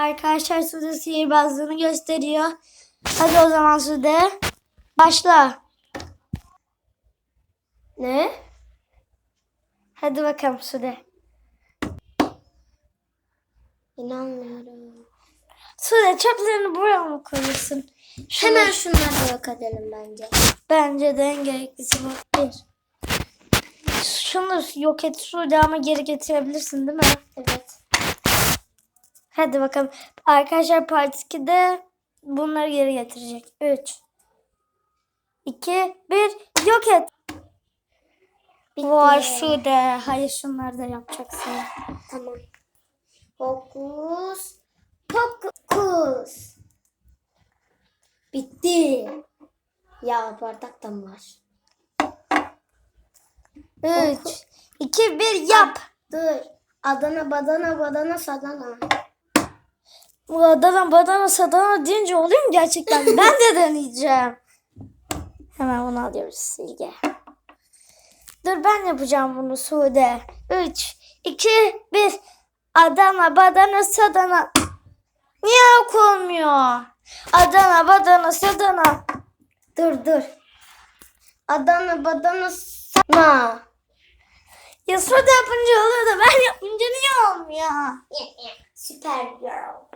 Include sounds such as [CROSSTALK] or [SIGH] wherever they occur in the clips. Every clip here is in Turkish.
Arkadaşlar Sude sihirbazlığını gösteriyor. Hadi o zaman Sude. Başla. Ne? Hadi bakalım Sude. İnanmıyorum. Sude çöplerini buraya mı koyuyorsun? Şunu- Hemen şunları yok edelim bence. Bence de en gereklisi bu. Bir. Şunu yok et Sude ama geri getirebilirsin değil mi? Evet. Hadi bakalım. Arkadaşlar Part 2'de bunları geri getirecek. 3 2 1 yok et. Vay Sude. Hayır şunları da yapacaksın. Tamam. Fokus. Fokus. Bitti. Ya bardak da mı var? 3 2 1 yap. Dur. Adana badana badana sadana. Adana badana sadana deyince oluyor mu gerçekten? [LAUGHS] ben de deneyeceğim. Hemen bunu alıyoruz silge. Dur ben yapacağım bunu Sude. 3, 2, 1. Adana badana sadana. Niye ok olmuyor? Adana badana sadana. Dur dur. Adana badana sadana. Ya Sude yapınca oluyor da ben yapınca niye olmuyor? [LAUGHS] Süper girl.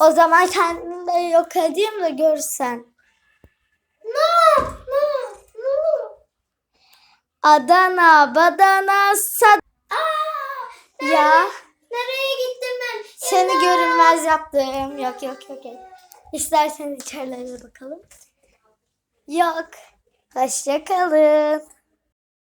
O zaman kendimi de yok edeyim de görsen. No, no, no. Adana badana sad... Aa, Ya nereye gittim ben? seni görünmez yaptım. Yok yok yok. yok. İsterseniz içerilere bakalım. Yok. Hoşça kalın.